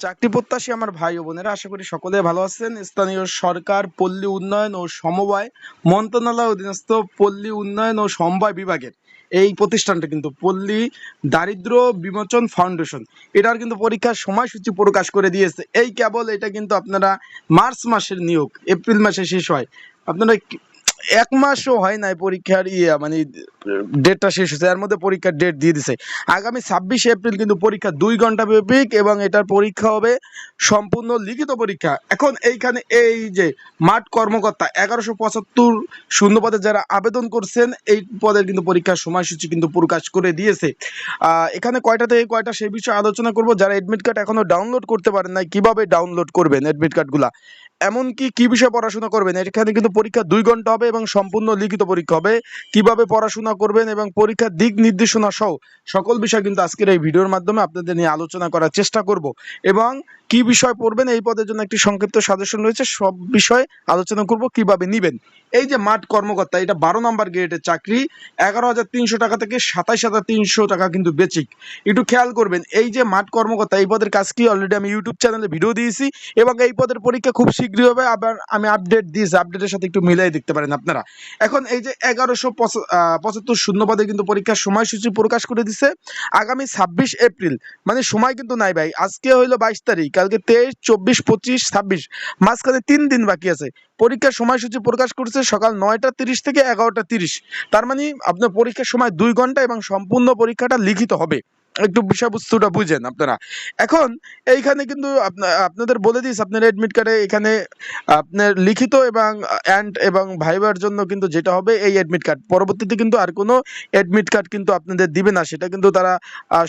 চাকরি প্রত্যাশী আমার ভাই ও বোনেরা, আশা করি সকলে ভালো আছেন। স্থানীয় সরকার, পল্লী উন্নয়ন ও সমবায় মন্ত্রণালয় অধীনস্থ পল্লী উন্নয়ন ও সমবায় বিভাগের এই প্রতিষ্ঠানটা কিন্তু পল্লী দারিদ্র বিমোচন ফাউন্ডেশন। এটার কিন্তু পরীক্ষার সময়সূচি প্রকাশ করে দিয়েছে। এই কেবল এটা কিন্তু আপনারা মার্চ মাসের নিয়োগ, এপ্রিল মাসে শেষ হয়। আপনারা এক মাসও হয় নাই পরীক্ষার ইয়ে মানে ডেটটা শেষ হয়েছে, এর মধ্যে পরীক্ষার ডেট দিয়ে দিছে। আগামী ছাব্বিশে এপ্রিল কিন্তু পরীক্ষা দুই ঘণ্টা ব্যাপিক এবং এটার পরীক্ষা হবে সম্পূর্ণ লিখিত পরীক্ষা। এখন এইখানে এই যে মাঠ কর্মকর্তা এগারোশো পঁচাত্তর শূন্য পদে যারা আবেদন করছেন, এই পদের কিন্তু পরীক্ষার সময়সূচি কিন্তু প্রকাশ করে দিয়েছে। এখানে কয়টা থেকে কয়টা সেই বিষয়ে আলোচনা করব। যারা এডমিট কার্ড এখনও ডাউনলোড করতে পারেন নাই, কীভাবে ডাউনলোড করবেন এডমিট কার্ডগুলা এমনকি কি বিষয়ে পড়াশোনা করবেন? এখানে কিন্তু পরীক্ষা দুই ঘণ্টা হবে এবং সম্পূর্ণ লিখিত পরীক্ষা হবে। কীভাবে পড়াশোনা করবেন এবং পরীক্ষার দিক নির্দেশনা সহ সকল বিষয় কিন্তু আজকের এই ভিডিওর মাধ্যমে আপনাদের নিয়ে আলোচনা করার চেষ্টা করব এবং কি বিষয় পড়বেন এই পদের জন্য একটি সংক্ষিপ্ত সাজেশন রয়েছে। সব বিষয়ে আলোচনা করব, কীভাবে নিবেন। এই যে মাঠ কর্মকর্তা, এটা বারো নম্বর গ্রেডের চাকরি, এগারো হাজার তিনশো টাকা থেকে সাতাইশ হাজার তিনশো টাকা কিন্তু বেচিক। একটু খেয়াল করবেন, এই যে মাঠ কর্মকর্তা, এই পদের কাজ কি? অলরেডি আমি ইউটিউব চ্যানেলে ভিডিও দিয়েছি এবং এই পদের পরীক্ষা খুব শীঘ্রই হবে। আবার আমি আপডেট দিয়েছি আপডেটের সাথে একটু মিলাই দেখতে পারেন আপনারা। এখন এই যে এগারোশো পঁচাত্তর শূন্য পদে কিন্তু পরীক্ষার সময়সূচি প্রকাশ করে দিছে আগামী ছাব্বিশ এপ্রিল। মানে সময় কিন্তু নাই ভাই, আজকে হইল বাইশ তারিখ, কালকে তেইশ, চব্বিশ, পঁচিশ, ছাব্বিশ, মাঝখানে তিন দিন বাকি আছে। পরীক্ষার সময়সূচি প্রকাশ করছে সকাল নয়টা তিরিশ থেকে এগারোটা তিরিশ। তার মানে আপনার পরীক্ষার সময় দুই ঘণ্টা এবং সম্পূর্ণ পরীক্ষাটা লিখিত হবে। একটু বিষয়বস্তুটা বুঝেন আপনারা। এখন এইখানে কিন্তু আপনাদের বলে দিস, আপনার এডমিট কার্ডে এখানে আপনার লিখিত এবং অ্যান্ড এবং ভাইবার জন্য কিন্তু যেটা হবে এই এডমিট কার্ড পরবর্তীতে কিন্তু আর কোনো এডমিট কার্ড কিন্তু আপনাদের দিবে না। সেটা কিন্তু তারা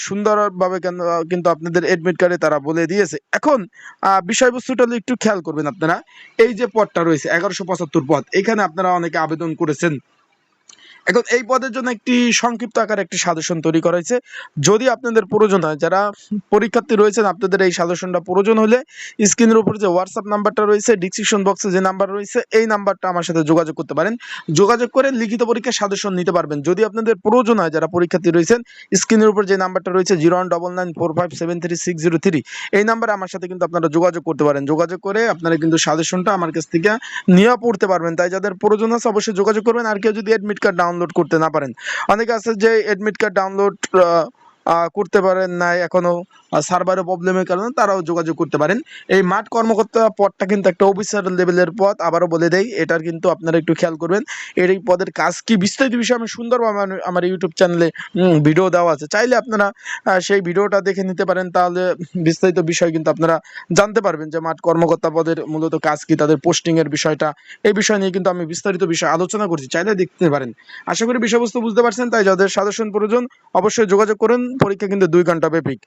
সুন্দরভাবে কেন কিন্তু আপনাদের এডমিট কার্ডে তারা বলে দিয়েছে। এখন বিষয়বস্তুটা একটু খেয়াল করবেন আপনারা। এই যে পদটা রয়েছে, এগারোশো পঁচাত্তর পদ, এখানে আপনারা অনেকে আবেদন করেছেন। এখন এই পদের জন্য একটি সংক্ষিপ্ত আকারে একটি সাজেশন তৈরি করা হয়েছে। যদি আপনাদের প্রয়োজন হয়, যারা পরীক্ষার্থী রয়েছেন, আপনাদের এই সাজেশনটা প্রয়োজন হলে স্ক্রিনের উপর যে হোয়াটসঅ্যাপ নাম্বারটা রয়েছে ডিসক্রিপশন বক্সে যে নাম্বার রয়েছে, এই নাম্বারটা আমার সাথে যোগাযোগ করতে পারেন। যোগাযোগ করে লিখিত পরীক্ষার সাজেশন নিতে পারবেন। যদি আপনাদের প্রয়োজন হয়, যারা পরীক্ষার্থী রয়েছেন, স্ক্রিনের উপর যে নাম্বারটা রয়েছে zero one double nine four five seven three six zero three এই নাম্বারে আমার সাথে কিন্তু আপনারা যোগাযোগ করতে পারেন। যোগাযোগ করে আপনারা কিন্তু সাজেশনটা আমার কাছ থেকে নিয়ে পড়তে পারবেন। তাই যাদের প্রয়োজন আছে, অবশ্যই যোগাযোগ করবেন। আর কেউ যদি এডমিট কার্ড ডাউনলোড করতে না পারেন। অনেকে আছে যে এডমিট কার্ড ডাউনলোড করতে পারেন নাই এখনও সার্ভারের প্রবলেমের কারণে তারাও যোগাযোগ করতে পারেন। এই মাঠ কর্মকর্তা পদটা কিন্তু একটা অফিসার লেভেলের পদ, আবারও বলে দেই, এটার কিন্তু আপনারা একটু খেয়াল করবেন। এর এই পদের কাজ কি? বিস্তারিত বিষয়ে আমি সুন্দরভাবে আমার ইউটিউব চ্যানেলে ভিডিও দেওয়া আছে। চাইলে আপনারা সেই ভিডিওটা দেখে নিতে পারেন, তাহলে বিস্তারিত বিষয় কিন্তু আপনারা জানতে পারবেন যে মাঠ কর্মকর্তা পদের মূলত কাজ কি, তাদের পোস্টিং এর বিষয়টা। এই বিষয় নিয়ে কিন্তু আমি বিস্তারিত বিষয় আলোচনা করছি, চাইলে দেখতে পারেন। আশা করি বিষয়বস্তু বুঝতে পারছেন, তাই যাদের সাজেশন প্রয়োজন, অবশ্যই যোগাযোগ করুন। পরীক্ষা কিন্তু দুই ঘণ্টা ব্যাপিক